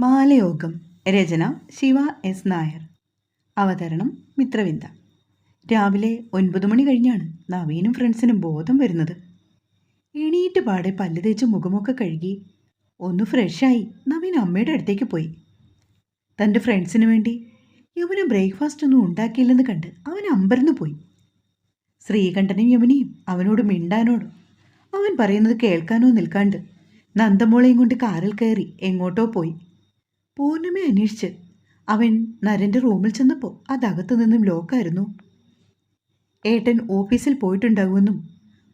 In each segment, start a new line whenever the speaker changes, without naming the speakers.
മാലയോഗം. രചന ശിവ എസ് നായർ. അവതരണം മിത്രവിന്ദ. രാവിലെ ഒൻപത് മണി കഴിഞ്ഞാണ് നവീനും ഫ്രണ്ട്സിനും ബോധം വരുന്നത്. എണീറ്റ് പാടെ പല്ല് തേച്ച് മുഖമൊക്കെ കഴുകി ഒന്ന് ഫ്രഷായി നവീൻ അമ്മയുടെ അടുത്തേക്ക് പോയി. തന്റെ ഫ്രണ്ട്സിന് വേണ്ടി യമുന ബ്രേക്ക്ഫാസ്റ്റ് ഒന്നും ഉണ്ടാക്കിയില്ലെന്ന് കണ്ട് അവൻ അമ്പരന്ന് പോയി. ശ്രീകണ്ഠനും യമുനയും അവനോട് മിണ്ടാനോടും അവൻ പറയുന്നത് കേൾക്കാനോ നിൽക്കാണ്ട് നന്ദമോളെയും കൊണ്ട് കാറിൽ കയറി എങ്ങോട്ടോ പോയി. പൂർണിമയെ അന്വേഷിച്ച്. അവൻ നരന്റെ റൂമിൽ ചെന്നപ്പോൾ അതകത്തു നിന്നും ലോക്കായിരുന്നു. ഏട്ടൻ ഓഫീസിൽ പോയിട്ടുണ്ടാകുമെന്നും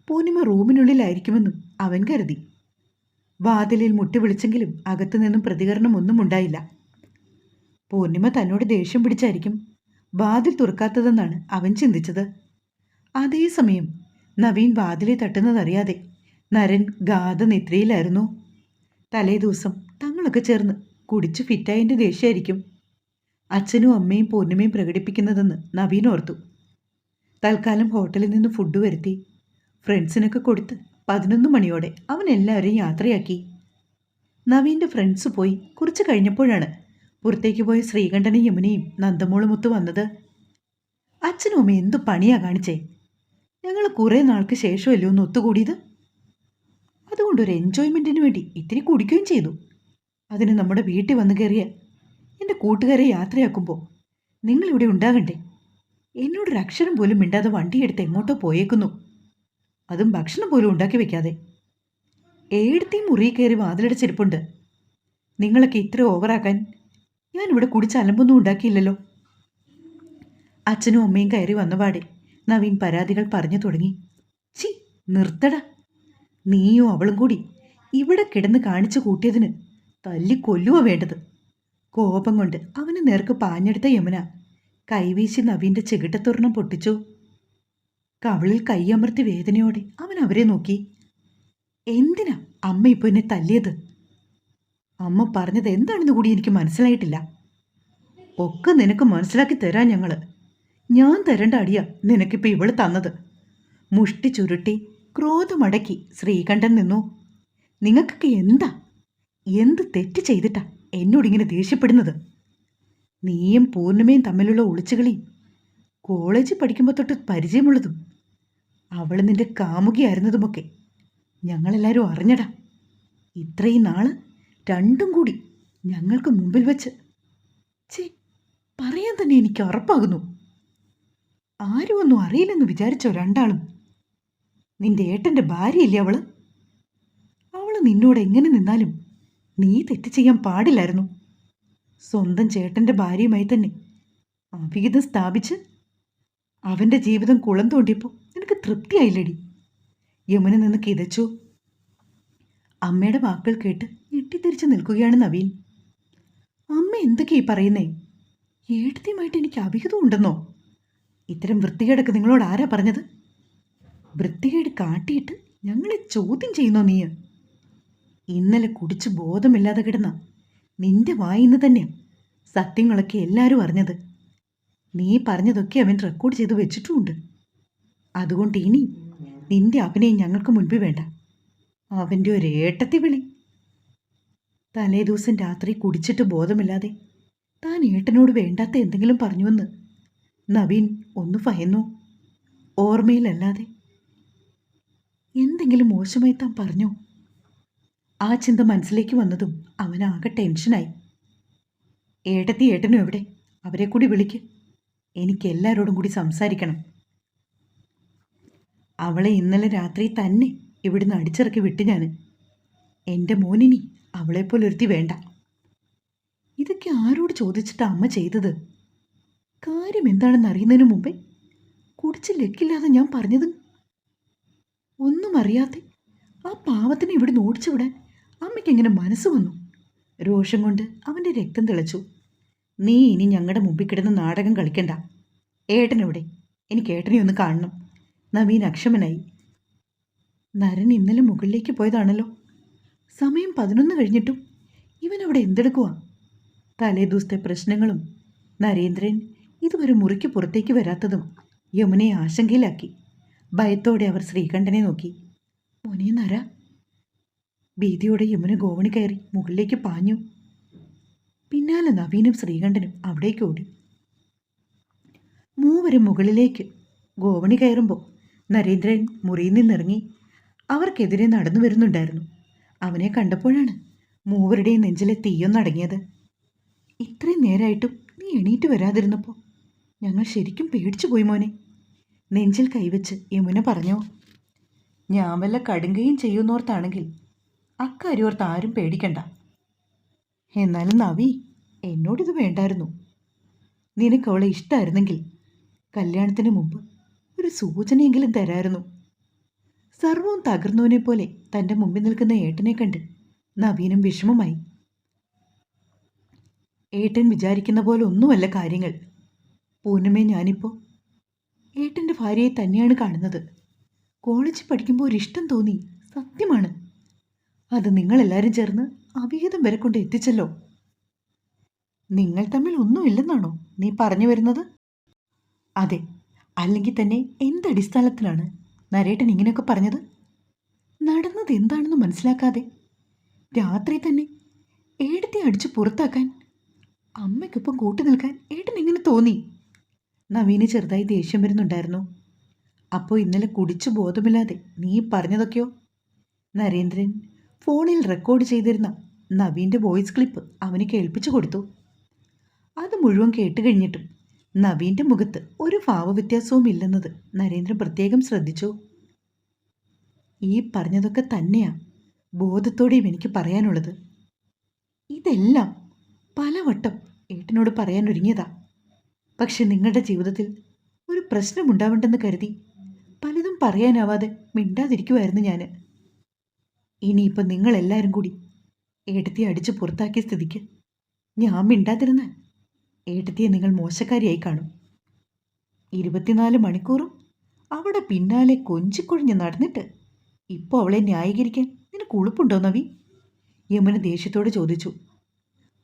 പൂർണിമ റൂമിനുള്ളിലായിരിക്കുമെന്നും അവൻ കരുതി. വാതിലിൽ മുട്ടി വിളിച്ചെങ്കിലും അകത്തു നിന്നും പ്രതികരണമൊന്നും ഉണ്ടായില്ല. പൂർണിമ തന്നോട് ദേഷ്യം പിടിച്ചായിരിക്കും വാതിൽ തുറക്കാത്തതെന്നാണ് അവൻ ചിന്തിച്ചത്. അതേസമയം നവീൻ വാതിലെ തട്ടുന്നതറിയാതെ നരൻ ഗാധ നിദ്രയിലായിരുന്നു തലേ ദിവസം തങ്ങളൊക്കെ ചേർന്ന് കുടിച്ച് ഫിറ്റായതിന്റെ ദേഷ്യമായിരിക്കും. അച്ഛനും അമ്മയും പൊന്നുമയും പ്രകടിപ്പിക്കുന്നതെന്ന് നവീൻ ഓർത്തു. തൽക്കാലം ഹോട്ടലിൽ നിന്ന് ഫുഡ് വരുത്തി. ഫ്രണ്ട്സിനൊക്കെ കൊടുത്ത് പതിനൊന്ന് മണിയോടെ അവൻ എല്ലാവരെയും യാത്രയാക്കി. നവീന്റെ ഫ്രണ്ട്സ് പോയി കുറച്ച് കഴിഞ്ഞപ്പോഴാണ് പുറത്തേക്ക് പോയ ശ്രീകണ്ഠനും യമുനയും നന്ദമോളുമൊത്ത് വന്നത്. അച്ഛനും അമ്മ എന്തു പണിയാ കാണിച്ചേ? ഞങ്ങൾ കുറേ നാൾക്ക് ശേഷമല്ലോ ഒന്ന് ഒത്തുകൂടിയത്? അതുകൊണ്ട് ഒരു എൻജോയ്മെന്റിന് വേണ്ടി ഇത്തിരി കുടിക്കുകയും ചെയ്തു. അതിന് നമ്മുടെ വീട്ടിൽ വന്നു കയറിയ. എന്റെ കൂട്ടുകാരെ യാത്രയാക്കുമ്പോൾ നിങ്ങളിവിടെ ഉണ്ടാകണ്ടേ? എന്നോടൊരു അക്ഷരം പോലും മിണ്ടാതെ വണ്ടിയെടുത്ത് എങ്ങോട്ടോ പോയേക്കുന്നു. അതും ഭക്ഷണം പോലും ഉണ്ടാക്കി വെക്കാതെ. ഏടത്തി മുറി കയറി വാതിലടച്ചിരിപ്പുണ്ട് നിങ്ങളൊക്കെ ഇത്ര ഓവറാക്കാൻ ഇവിടെ കുടിച്ച് അലമ്പൊന്നും ഉണ്ടാക്കിയില്ലല്ലോ. അച്ഛനും അമ്മയും കയറി വന്നപാടെ നവീൻ പരാതികൾ പറഞ്ഞു തുടങ്ങി. ചി നിർത്തട. നീയോ അവളും കൂടി ഇവിടെ കിടന്ന് കാണിച്ചു കൂട്ടിയതിന് തല്ലി കൊല്ലുക വേണ്ടത്. കോപം കൊണ്ട് അവന് നേർക്ക് പാഞ്ഞെടുത്ത യമുന. കൈവീശി നവീന്റെ ചെകിട്ടത്തൊരെണ്ണം പൊട്ടിച്ചു. കവളിൽ കൈയമർത്തി വേദനയോടെ അവൻ അവരെ നോക്കി. എന്തിനാ അമ്മ ഇപ്പൊ എന്നെ തല്ലിയത്? അമ്മ പറഞ്ഞത് എന്താണെന്ന് കൂടി എനിക്ക് മനസ്സിലായിട്ടില്ല. ഒക്കെ നിനക്ക് മനസ്സിലാക്കി തരാം ഞങ്ങൾ. ഞാൻ തരേണ്ട അടിയാ നിനക്കിപ്പോൾ ഇവൾ തന്നത്. മുഷ്ടി ചുരുട്ടി ക്രോധമടക്കി ശ്രീകണ്ഠൻ നിന്നു. നിങ്ങൾക്കൊക്കെ എന്താ എന്ത് തെറ്റ് ചെയ്തിട്ടാ എന്നോടിങ്ങനെ ദേഷ്യപ്പെടുന്നത്? നീയും പൂർണിമയും തമ്മിലുള്ള ഒളിച്ചുകളി കോളേജിൽ പഠിക്കുമ്പോൾ തൊട്ട് പരിചയമുള്ളതും അവൾ നിന്റെ കാമുകിയായിരുന്നതുമൊക്കെ ഞങ്ങളെല്ലാവരും അറിഞ്ഞടാ. ഇത്രയും നാൾ രണ്ടും കൂടി ഞങ്ങൾക്ക് മുമ്പിൽ വെച്ച് ചേ പറയാൻ തന്നെ എനിക്ക് ഉറപ്പാകുന്നു ആരും ഒന്നും അറിയില്ലെന്ന് വിചാരിച്ചോ രണ്ടാളും? നിന്റെ ഏട്ടന്റെ ഭാര്യയില്ലേ അവൾ? അവൾ നിന്നോട് എങ്ങനെ നിന്നാലും നീ തെറ്റ് ചെയ്യാൻ പാടില്ലായിരുന്നു. സ്വന്തം ചേട്ടന്റെ ഭാര്യയുമായി തന്നെ അവിഹിതം സ്ഥാപിച്ച് അവന്റെ ജീവിതം കുളം തോണ്ടിയപ്പോൾ നിനക്ക് തൃപ്തിയായില്ലടി. യമുന നിന്ന് കിതച്ചു. അമ്മയുടെ വാക്കുകൾ കേട്ട് ഞെട്ടിത്തിരിച്ച് നിൽക്കുകയാണ് നവീൻ. അമ്മ എന്തൊക്കെ ഈ പറയുന്നേ? ഏട്ടത്തിയുമായിട്ട് എനിക്ക് അവിഹിതം ഉണ്ടെന്നോ? ഇത്തരം വൃത്തികേടൊക്കെ നിങ്ങളോട് ആരാ പറഞ്ഞത്? വൃത്തികേട് കാട്ടിയിട്ട് ഞങ്ങളെ ചോദ്യം ചെയ്യുന്നോ നീ ഇന്നലെ കുടിച്ച് ബോധമില്ലാതെ കിടന്ന നിന്റെ വായിന്ന് തന്നെ സത്യങ്ങളൊക്കെ എല്ലാവരും അറിഞ്ഞത്. നീ പറഞ്ഞതൊക്കെ അവൻ റെക്കോർഡ് ചെയ്ത് വെച്ചിട്ടുമുണ്ട്. അതുകൊണ്ട് ഇനി നിന്റെ അഭിനയം ഞങ്ങൾക്ക് മുൻപ് വേണ്ട. അവന്റെ ഒരു ഏട്ടത്തി വിളി. തലേ ദിവസം രാത്രി കുടിച്ചിട്ട് ബോധമില്ലാതെ താൻ ഏട്ടനോട് വേണ്ടാത്ത എന്തെങ്കിലും പറഞ്ഞുവെന്ന് നവീൻ ഒന്ന് ഭയന്നു. ഓർമ്മയിലല്ലാതെ എന്തെങ്കിലും മോശമായി താൻ പറഞ്ഞോ? ആ ചിന്ത മനസ്സിലേക്ക് വന്നതും അവനാകെ ടെൻഷനായി. ഏട്ടത്തി ഏട്ടനും എവിടെ? അവരെ കൂടി വിളിക്ക്. എനിക്ക് എല്ലാവരോടും കൂടി സംസാരിക്കണം. അവളെ ഇന്നലെ രാത്രി തന്നെ ഇവിടുന്ന് അടിച്ചിറക്കി വിട്ട് ഞാൻ എന്റെ മോനിനി അവളെപ്പോലൊരുത്തി വേണ്ട. ഇതൊക്കെ ആരോട് ചോദിച്ചിട്ട് അമ്മ ചെയ്തത്? കാര്യം എന്താണെന്ന് അറിയുന്നതിന് മുമ്പേ കുടിച്ച് ലക്കില്ലാതെ ഞാൻ പറഞ്ഞത്? ഒന്നും അറിയാതെ ആ പാവത്തിനെ ഇവിടെ ഓടിച്ചു വിടാൻ അമ്മയ്ക്ക് എങ്ങനെ മനസ്സ് വന്നു? രോഷം കൊണ്ട് അവന്റെ രക്തം തിളച്ചു. നീ ഇനി ഞങ്ങളുടെ മുമ്പിൽ കിടന്ന് നാടകം കളിക്കണ്ട. ഏട്ടനെവിടെ എനിക്ക് ഏട്ടനെ ഒന്ന് കാണണം. നവീൻ അക്ഷമനായി. നരൻ ഇന്നലെ മുകളിലേക്ക് പോയതാണല്ലോ. സമയം പതിനൊന്ന് കഴിഞ്ഞിട്ടും ഇവൻ അവിടെ എന്തെടുക്കുക തലേ ദിവസത്തെ പ്രശ്നങ്ങളും നരേന്ദ്രൻ ഇതുവരെ മുറിക്ക് പുറത്തേക്ക് വരാത്തതും യമുനയെ ആശങ്കയിലാക്കി. ഭയത്തോടെ അവർ ശ്രീകണ്ഠനെ നോക്കി. മോനെ നര ഭീതിയോടെ യമുന ഗോവണി കയറി മുകളിലേക്ക് പാഞ്ഞു. പിന്നാലെ നവീനും ശ്രീകണ്ഠനും അവിടേക്ക് ഓടി. മൂവരും മുകളിലേക്ക് ഗോവണി കയറുമ്പോൾ നരേന്ദ്രൻ മുറിയിൽ നിന്നിറങ്ങി. അവർക്കെതിരെ നടന്നു വരുന്നുണ്ടായിരുന്നു. അവനെ കണ്ടപ്പോഴാണ് മൂവരുടെയും നെഞ്ചിലെ തീയൊന്നടങ്ങിയത് ഇത്രയും നേരമായിട്ടും നീ എണീറ്റ് വരാതിരുന്നപ്പോൾ ഞങ്ങൾ ശരിക്കും പേടിച്ചു പോയി മോനെ. നെഞ്ചിൽ കൈവച്ച് യമുന പറഞ്ഞോ ഞാൻ വല്ല കടുങ്കയും ചെയ്യുന്നോർത്താണെങ്കിൽ അക്കാര്യോർത്ത് ആരും പേടിക്കണ്ട. എന്നാലും നവി എന്നോടിത് വേണ്ടായിരുന്നു. നിനക്ക് അവളെ ഇഷ്ടമായിരുന്നെങ്കിൽ കല്യാണത്തിന് മുമ്പ് ഒരു സൂചനയെങ്കിലും തരായിരുന്നു. സർവവും തകർന്നവനെ പോലെ തന്റെ മുമ്പിൽ നിൽക്കുന്ന ഏട്ടനെ കണ്ട് നവീനും വിഷമമായി. ഏട്ടൻ വിചാരിക്കുന്ന പോലെ ഒന്നുമല്ല കാര്യങ്ങൾ. പൂർണമേ ഞാനിപ്പോൾ ഏട്ടന്റെ ഭാര്യയെ തന്നെയാണ് കാണുന്നത്. കോളേജിൽ പഠിക്കുമ്പോൾ ഒരു ഇഷ്ടം തോന്നി സത്യമാണ്. അത് നിങ്ങളെല്ലാവരും ചേർന്ന് അവിഹിതം വരെ കൊണ്ട് എത്തിച്ചല്ലോ. നിങ്ങൾ തമ്മിൽ ഒന്നുമില്ലെന്നാണോ നീ പറഞ്ഞു വരുന്നത്? അതെ അല്ലെങ്കിൽ തന്നെ എന്തടിസ്ഥാനത്തിലാണ് നരേട്ടൻ ഇങ്ങനെയൊക്കെ പറഞ്ഞത്? നടന്നത് എന്താണെന്ന് മനസ്സിലാക്കാതെ രാത്രി തന്നെ ഏടത്തെ അടിച്ച് പുറത്താക്കാൻ അമ്മയ്ക്കൊപ്പം കൂട്ടു നിൽക്കാൻ ഏട്ടൻ എങ്ങനെ തോന്നി? നവീന് ചെറുതായി ദേഷ്യം വരുന്നുണ്ടായിരുന്നു. അപ്പോൾ ഇന്നലെ കുടിച്ചു ബോധമില്ലാതെ നീ പറഞ്ഞതൊക്കെയോ? നരേന്ദ്രൻ ഫോണിൽ റെക്കോർഡ് ചെയ്തിരുന്ന നവീന്റെ വോയിസ് ക്ലിപ്പ് അവന് കേൾപ്പിച്ചു കൊടുത്തു. അത് മുഴുവൻ കേട്ട് കഴിഞ്ഞിട്ടും നവീന്റെ മുഖത്ത് ഒരു ഭാവവ്യത്യാസവും ഇല്ലെന്നത് നരേന്ദ്രൻ പ്രത്യേകം ശ്രദ്ധിച്ചു. ഈ പറഞ്ഞതൊക്കെ തന്നെയാ ബോധത്തോടെയും എനിക്ക് പറയാനുള്ളത്. ഇതെല്ലാം പലവട്ടം ഏട്ടനോട് പറയാൻ ഒരുങ്ങിയതാ. പക്ഷെ നിങ്ങളുടെ ജീവിതത്തിൽ ഒരു പ്രശ്നമുണ്ടാവണ്ടെന്ന് കരുതി പലതും പറയാനാവാതെ മിണ്ടാതിരിക്കുമായിരുന്നു ഞാൻ ഇനിയിപ്പോൾ നിങ്ങളെല്ലാവരും കൂടി ഏട്ടത്തിയെ അടിച്ച് പുറത്താക്കിയ സ്ഥിതിക്ക് ഞാൻ മിണ്ടാതിരുന്നാൽ ഏട്ടത്തിയെ നിങ്ങൾ മോശക്കാരിയായി കാണും. ഇരുപത്തിനാല് മണിക്കൂറും അവിടെ പിന്നാലെ കൊഞ്ചിക്കൊഴിഞ്ഞ് നടന്നിട്ട് ഇപ്പോൾ അവളെ ന്യായീകരിക്കാൻ നിനക്ക് ഉളുപ്പുണ്ടോ നവി? യമുന ദേഷ്യത്തോട് ചോദിച്ചു.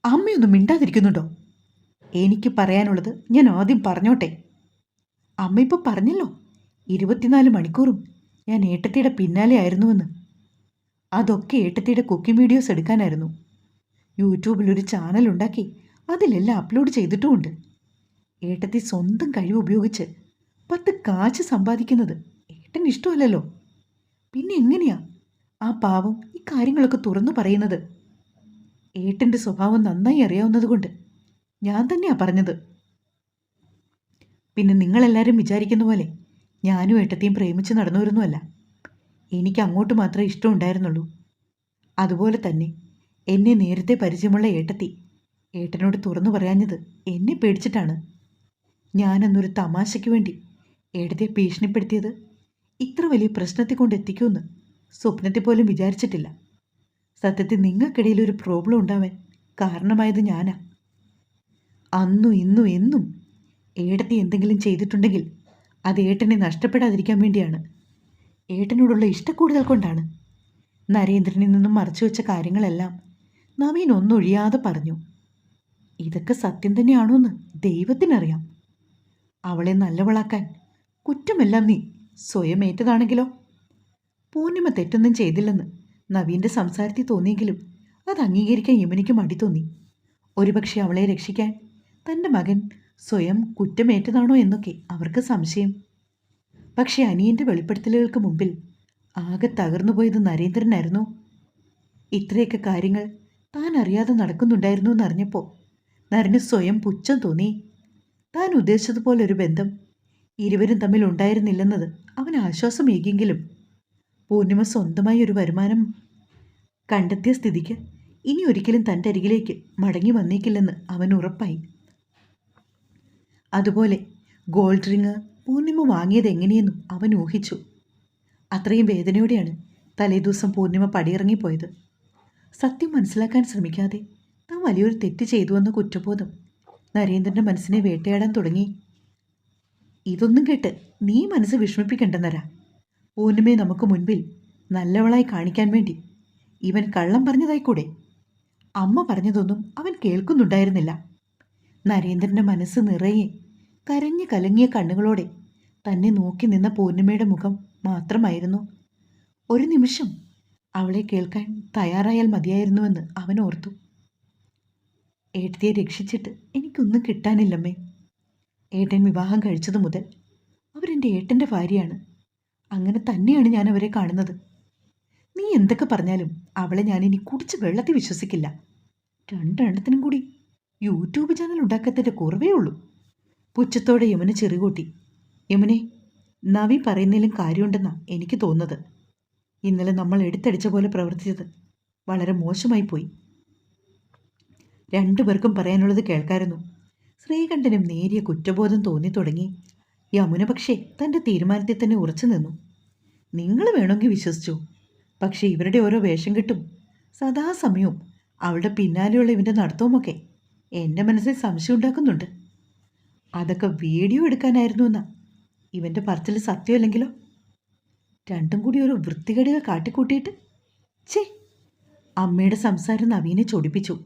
അമ്മയൊന്നും മിണ്ടാതിരിക്കുന്നുണ്ടോ? എനിക്ക് പറയാനുള്ളത് ഞാൻ ആദ്യം പറഞ്ഞോട്ടെ. അമ്മ ഇപ്പോൾ പറഞ്ഞല്ലോ ഇരുപത്തിനാല് മണിക്കൂറും ഞാൻ ഏട്ടത്തിയുടെ പിന്നാലെ ആയിരുന്നുവെന്ന്. അതൊക്കെ ഏട്ടത്തിയുടെ കുക്കിംഗ് വീഡിയോസ് എടുക്കാനായിരുന്നു. യൂട്യൂബിൽ ഒരു ചാനൽ ഉണ്ടാക്കി അതിലെല്ലാം അപ്ലോഡ് ചെയ്തിട്ടുമുണ്ട്. ഏട്ടത്തി സ്വന്തം കഴിവ് ഉപയോഗിച്ച് പത്ത് കാശ് സമ്പാദിക്കുന്നത് ഏട്ടൻ ഇഷ്ടമല്ലല്ലോ. പിന്നെ എങ്ങനെയാ ആ പാവം ഈ കാര്യങ്ങളൊക്കെ തുറന്നു പറയുന്നത്? ഏട്ടന്റെ സ്വഭാവം നന്നായി അറിയാവുന്നതുകൊണ്ട് ഞാൻ തന്നെയാ പറഞ്ഞത്. പിന്നെ നിങ്ങളെല്ലാവരും വിചാരിക്കുന്ന പോലെ ഞാനും ഏട്ടത്തെയും പ്രേമിച്ച് നടന്നവരൊന്നുമല്ല. എനിക്ക് അങ്ങോട്ട് മാത്രമേ ഇഷ്ടമുണ്ടായിരുന്നുള്ളൂ. അതുപോലെ തന്നെ എന്നെ നേരത്തെ പരിചയമുള്ള ഏട്ടത്തി ഏട്ടനോട് തുറന്നു പറയാഞ്ഞത് എന്നെ പേടിച്ചിട്ടാണ്. ഞാനന്നൊരു തമാശയ്ക്ക് വേണ്ടി ഏട്ടത്തെ ഭീഷണിപ്പെടുത്തിയത് ഇത്ര വലിയ പ്രശ്നത്തെ കൊണ്ട് എത്തിക്കുമെന്ന് സ്വപ്നത്തെ പോലും വിചാരിച്ചിട്ടില്ല. സത്യത്തിൽ നിങ്ങൾക്കിടയിൽ ഒരു പ്രോബ്ലം ഉണ്ടാവാൻ കാരണമായത് ഞാനാ. അന്നും ഇന്നും എന്നും ഏടത്തി എന്തെങ്കിലും ചെയ്തിട്ടുണ്ടെങ്കിൽ അത് ഏട്ടനെ നഷ്ടപ്പെടാതിരിക്കാൻ വേണ്ടിയാണ് ഏട്ടനോടുള്ള ഇഷ്ടക്കൂടുതൽ കൊണ്ടാണ്. നരേന്ദ്രനിൽ നിന്നും മറച്ചു വെച്ച കാര്യങ്ങളെല്ലാം നവീൻ ഒന്നൊഴിയാതെ പറഞ്ഞു. ഇതൊക്കെ സത്യം തന്നെയാണോ എന്ന് ദൈവത്തിനറിയാം. അവളെ നല്ലവളാക്കാൻ കുറ്റമെല്ലാം നീ സ്വയം ഏറ്റതാണെങ്കിലോ? പൂർണിമ തെറ്റൊന്നും ചെയ്തില്ലെന്ന് നവീന്റെ സംസാരത്തിൽ തോന്നിയെങ്കിലും അത് അംഗീകരിക്കാൻ യമുനയ്ക്ക് മടി തോന്നി. ഒരുപക്ഷെ അവളെ രക്ഷിക്കാൻ തന്റെ മകൻ സ്വയം കുറ്റമേറ്റതാണോ എന്നൊക്കെ അവർക്ക് സംശയം. പക്ഷേ അനിയന്റെ വെളിപ്പെടുത്തലുകൾക്ക് മുമ്പിൽ ആകെ തകർന്നു പോയത് നരേന്ദ്രനായിരുന്നു. ഇത്രയൊക്കെ കാര്യങ്ങൾ താൻ അറിയാതെ നടക്കുന്നുണ്ടായിരുന്നു എന്നറിഞ്ഞപ്പോൾ നരന് സ്വയം പുച്ഛം തോന്നി. താൻ ഉദ്ദേശിച്ചതുപോലെ ഒരു ബന്ധം ഇരുവരും തമ്മിൽ ഉണ്ടായിരുന്നില്ലെന്നത് അവന് ആശ്വാസമേകിയെങ്കിലും പൂർണിമ സ്വന്തമായി ഒരു വരുമാനം കണ്ടെത്തിയ സ്ഥിതിക്ക് ഇനി ഒരിക്കലും തന്റെ അരികിലേക്ക് മടങ്ങി വന്നേക്കില്ലെന്ന് അവൻ ഉറപ്പായി. അതുപോലെ ഗോൾഡ് റിങ് പൂർണിമ വാങ്ങിയത് എങ്ങനെയെന്നും അവൻ ഊഹിച്ചു. അത്രയും വേദനയോടെയാണ് തലേദിവസം പൂർണിമ പടിയിറങ്ങിപ്പോയത്. സത്യം മനസ്സിലാക്കാൻ ശ്രമിക്കാതെ താൻ വലിയൊരു തെറ്റ് ചെയ്തുവെന്ന കുറ്റബോധം നരേന്ദ്രന്റെ മനസ്സിനെ വേട്ടയാടാൻ തുടങ്ങി. ഇതൊന്നും കേട്ട് നീ മനസ്സ് വിഷമിപ്പിക്കണ്ടെന്നരാ. പൂർണിമയെ നമുക്ക് മുൻപിൽ നല്ലവളായി കാണിക്കാൻ വേണ്ടി ഇവൻ കള്ളം പറഞ്ഞതായിക്കൂടെ അമ്മ പറഞ്ഞതൊന്നും അവൻ കേൾക്കുന്നുണ്ടായിരുന്നില്ല. നരേന്ദ്രന്റെ മനസ്സ് നിറയെ കരഞ്ഞു കലങ്ങിയ കണ്ണുകളോടെ തന്നെ നോക്കി നിന്ന പൂർണിമയുടെ മുഖം മാത്രമായിരുന്നു. ഒരു നിമിഷം അവളെ കേൾക്കാൻ തയ്യാറായാൽ മതിയായിരുന്നുവെന്ന് അവൻ ഓർത്തു. ഏട്ടത്തിയെ രക്ഷിച്ചിട്ട് എനിക്കൊന്നും കിട്ടാനില്ലമ്മേ. ഏട്ടൻ വിവാഹം കഴിച്ചതു മുതൽ അവരെന്റെ ഏട്ടന്റെ ഭാര്യയാണ്. അങ്ങനെ തന്നെയാണ് ഞാൻ അവരെ കാണുന്നത്. നീ എന്തൊക്കെ പറഞ്ഞാലും അവളെ ഞാൻ ഇനി കുടിച്ച് വെള്ളത്തിൽ വിശ്വസിക്കില്ല. രണ്ടെണ്ണത്തിനും കൂടി യൂട്യൂബ് ചാനൽ ഉണ്ടാക്കത്തിന്റെ കുറവേ ഉള്ളൂ. പുച്ഛത്തോടെ യമുന ചെറുകൂട്ടി. യമുനെ നവി പറയുന്നതിലും കാര്യമുണ്ടെന്നാ എനിക്ക് തോന്നുന്നത്. ഇന്നലെ നമ്മൾ എടുത്തടിച്ച പോലെ പ്രവർത്തിച്ചത് വളരെ മോശമായി പോയി. രണ്ടുപേർക്കും പറയാനുള്ളത് കേൾക്കായിരുന്നു. ശ്രീകണ്ഠനും നേരിയ കുറ്റബോധം തോന്നി തുടങ്ങി. യമുന പക്ഷേ തന്റെ തീരുമാനത്തിൽ തന്നെ ഉറച്ചു നിന്നു. നിങ്ങൾ വേണമെങ്കിൽ വിശ്വസിച്ചു. പക്ഷേ ഇവരുടെ ഓരോ വേഷം കിട്ടും സദാസമയവും അവളുടെ പിന്നാലെയുള്ള ഇവന്റെ നടത്തവുമൊക്കെ എന്റെ മനസ്സിൽ സംശയം ഉണ്ടാക്കുന്നുണ്ട്. അതൊക്കെ വീഡിയോ എടുക്കാനായിരുന്നു എന്നാ ഇവന്റെ പറച്ചിൽ സത്യമല്ലെങ്കിലോ? രണ്ടും കൂടി ഒരു വൃത്തികേടുകൾ കാട്ടിക്കൂട്ടിയിട്ട്? ചേ അമ്മയുടെ സംസാരം നവീനെ ചൊടിപ്പിച്ചു.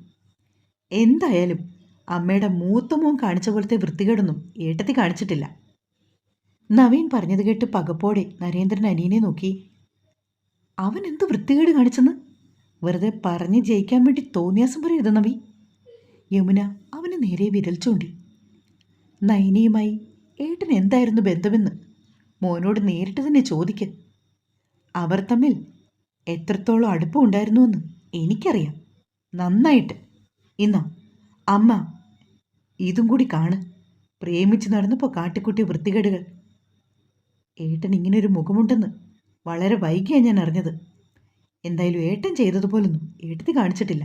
എന്തായാലും അമ്മയുടെ മൂത്ത മോൻ കാണിച്ച പോലത്തെ വൃത്തികേടൊന്നും ഏട്ടത്തി കാണിച്ചിട്ടില്ല. നവീൻ പറഞ്ഞത് കേട്ട് പകപ്പോടെ നരേന്ദ്രൻ അനിയനെ നോക്കി. അവൻ എന്ത് വൃത്തികേട് കാണിച്ചെന്ന്? വെറുതെ പറഞ്ഞ് ജയിക്കാൻ വേണ്ടി തോന്നിയാസം പറയരുത് നവി യമുന അവന് നേരെ വിരൽ ചൂണ്ടി. നൈനിയുമായി ഏട്ടൻ എന്തായിരുന്നു ബന്ധമെന്ന് മോനോട് നേരിട്ട് തന്നെ ചോദിക്ക്. അവർ തമ്മിൽ എത്രത്തോളം അടുപ്പമുണ്ടായിരുന്നുവെന്ന് എനിക്കറിയാം. നന്നായിട്ട്. ഇന്ന അമ്മ ഇതും കൂടി കാണ്. പ്രേമിച്ച് നടന്നപ്പോൾ കാട്ടിക്കുട്ടി വൃത്തികേടുകൾ. ഏട്ടൻ ഇങ്ങനൊരു മുഖമുണ്ടെന്ന് വളരെ വൈകിയാണ് ഞാൻ അറിഞ്ഞത്. എന്തായാലും ഏട്ടൻ ചെയ്തതുപോലൊന്നും ഏട്ടത്തി കാണിച്ചിട്ടില്ല.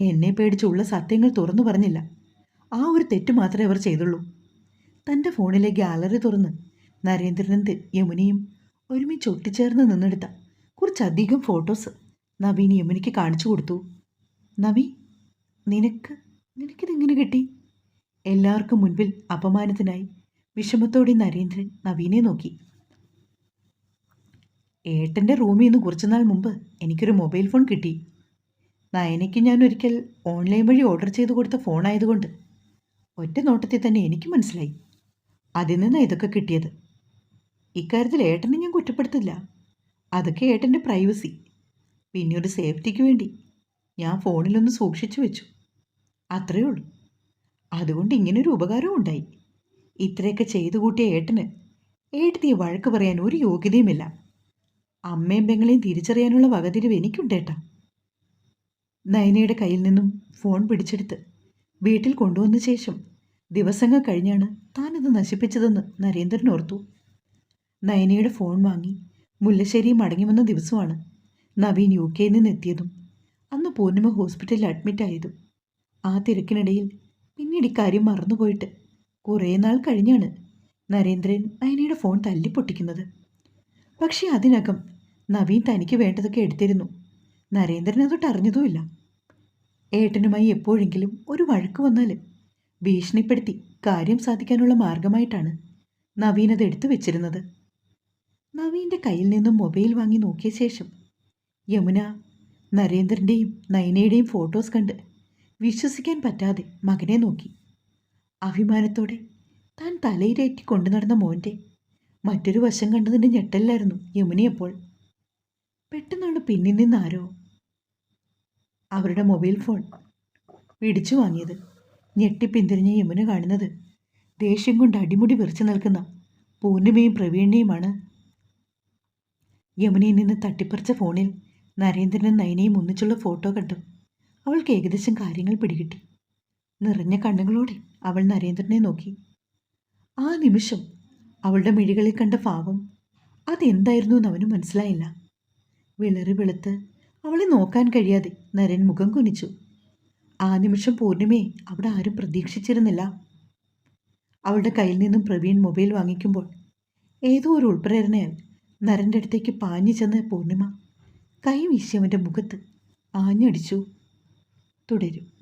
എന്നെ പേടിച്ചുള്ള സത്യങ്ങൾ തുറന്നു പറഞ്ഞില്ല. ആ ഒരു തെറ്റ് മാത്രമേ അവർ ചെയ്തുള്ളൂ. തന്റെ ഫോണിലെ ഗാലറി തുറന്ന് നരേന്ദ്രനും യമുനയും ഒരുമിച്ച് ഒട്ടിച്ചേർന്ന് നിന്നെടുത്ത കുറച്ചധികം ഫോട്ടോസ് നവീൻ യമുനയ്ക്ക് കാണിച്ചു കൊടുത്തു. നവി നിനക്ക് നിനക്കിതെങ്ങനെ കിട്ടി? എല്ലാവർക്കും മുൻപിൽ അപമാനത്തിനായി വിഷമത്തോടെ നരേന്ദ്രൻ നവീനെ നോക്കി. ഏട്ടന്റെ റൂമിൽ നിന്ന് കുറച്ചുനാൾ മുമ്പ് എനിക്കൊരു മൊബൈൽ ഫോൺ കിട്ടി. നയനയ്ക്ക് ഞാൻ ഒരിക്കൽ ഓൺലൈൻ വഴി ഓർഡർ ചെയ്ത് കൊടുത്ത ഫോണായതുകൊണ്ട് ഒറ്റ നോട്ടത്തിൽ തന്നെ എനിക്ക് മനസ്സിലായി. അതിൽ നിന്നാണ് ഇതൊക്കെ കിട്ടിയത്. ഇക്കാര്യത്തിൽ ഏട്ടനെ ഞാൻ കുറ്റപ്പെടുത്തില്ല. അതൊക്കെ ഏട്ടന്റെ പ്രൈവസി പിന്നെ ഒരു സേഫ്റ്റിക്ക് വേണ്ടി ഞാൻ ഫോണിലൊന്ന് സൂക്ഷിച്ചു വെച്ചു. അത്രയേ ഉള്ളൂ. അതുകൊണ്ട് ഇങ്ങനൊരു ഉപകാരവും ഉണ്ടായി. ഇത്രയൊക്കെ ചെയ്തു കൂട്ടിയ ഏട്ടന് ഏട്ടത്തിയെ വഴക്ക് പറയാൻ ഒരു യോഗ്യതയുമില്ല. അമ്മയും പെങ്ങളെയും തിരിച്ചറിയാനുള്ള വകതിരിവ് എനിക്കുണ്ടേട്ടാ നയനയുടെ കയ്യിൽ നിന്നും ഫോൺ പിടിച്ചെടുത്ത് വീട്ടിൽ കൊണ്ടുവന്ന ശേഷം ദിവസങ്ങൾ കഴിഞ്ഞാണ് താനത് നശിപ്പിച്ചതെന്ന് നരേന്ദ്രൻ ഓർത്തു. നയനയുടെ ഫോൺ വാങ്ങി മുല്ലശ്ശേരി മടങ്ങി വന്ന ദിവസമാണ് നവീൻ യു കെയിൽ നിന്ന് എത്തിയതും അന്ന് പൂർണിമ ഹോസ്പിറ്റലിൽ അഡ്മിറ്റായതും ആ തിരക്കിനിടയിൽ പിന്നീട് ഇക്കാര്യം മറന്നുപോയിട്ട് കുറേ നാൾ കഴിഞ്ഞാണ് നരേന്ദ്രൻ നയനയുടെ ഫോൺ തല്ലിപ്പൊട്ടിക്കുന്നത്. പക്ഷേ അതിനകം നവീൻ തനിക്ക് വേണ്ടതൊക്കെ എടുത്തിരുന്നു. നരേന്ദ്രൻ അതൊട്ട് അറിഞ്ഞതുമില്ല ഏട്ടനുമായി എപ്പോഴെങ്കിലും ഒരു വഴക്ക് വന്നാൽ ഭീഷണിപ്പെടുത്തി കാര്യം സാധിക്കാനുള്ള മാർഗമായിട്ടാണ് നവീൻ അത് എടുത്തു വെച്ചിരുന്നത്. നവീന്റെ കയ്യിൽ നിന്നും മൊബൈൽ വാങ്ങി നോക്കിയ ശേഷം യമുന നരേന്ദ്രന്റെയും നയനയുടെയും ഫോട്ടോസ് കണ്ട് വിശ്വസിക്കാൻ പറ്റാതെ മകനെ നോക്കി. അഭിമാനത്തോടെ താൻ തലയിലേറ്റി കൊണ്ടു നടന്ന മോന്റെ മറ്റൊരു വശം കണ്ടതിന്റെ ഞെട്ടലിലായിരുന്നു യമുനയപ്പോൾ പെട്ടെന്നാണ് പിന്നിൽ നിന്നാരോ അവരുടെ മൊബൈൽ ഫോൺ പിടിച്ചു വാങ്ങിയത്. ഞെട്ടിപ്പിന്തിരിഞ്ഞ യമുന കാണുന്നത്. ദേഷ്യം കൊണ്ട് അടിമുടി വിറച്ചു നിൽക്കുന്ന പൂർണിമയും പ്രവീണിനെയുമാണ് യമുനയിൽ നിന്ന് തട്ടിപ്പറിച്ച ഫോണിൽ നരേന്ദ്രനും നയനയും ഒന്നിച്ചുള്ള ഫോട്ടോ കണ്ടു. അവൾക്ക് ഏകദേശം കാര്യങ്ങൾ പിടികിട്ടി. നിറഞ്ഞ കണ്ണുകളോടെ അവൾ നരേന്ദ്രനെ നോക്കി. ആ നിമിഷം അവളുടെ മിഴികളിൽ കണ്ട ഭാവം അതെന്തായിരുന്നു എന്ന് അവന് മനസ്സിലായില്ല. വിളറി വെളുത്ത് അവളെ നോക്കാൻ കഴിയാതെ നരൻ മുഖം കുനിച്ചു. ആ നിമിഷം പൂർണിമയെ അവിടെ ആരും പ്രതീക്ഷിച്ചിരുന്നില്ല. അവളുടെ കയ്യിൽ നിന്നും പ്രവീൺ മൊബൈൽ വാങ്ങിക്കുമ്പോൾ ഏതോ ഒരു ഉൾപ്രേരണയാൽ നരന്റെ അടുത്തേക്ക് പാഞ്ഞു ചെന്ന പൂർണിമ കൈ വീശിയവന്റെ മുഖത്ത് ആഞ്ഞടിച്ചു തുടരും.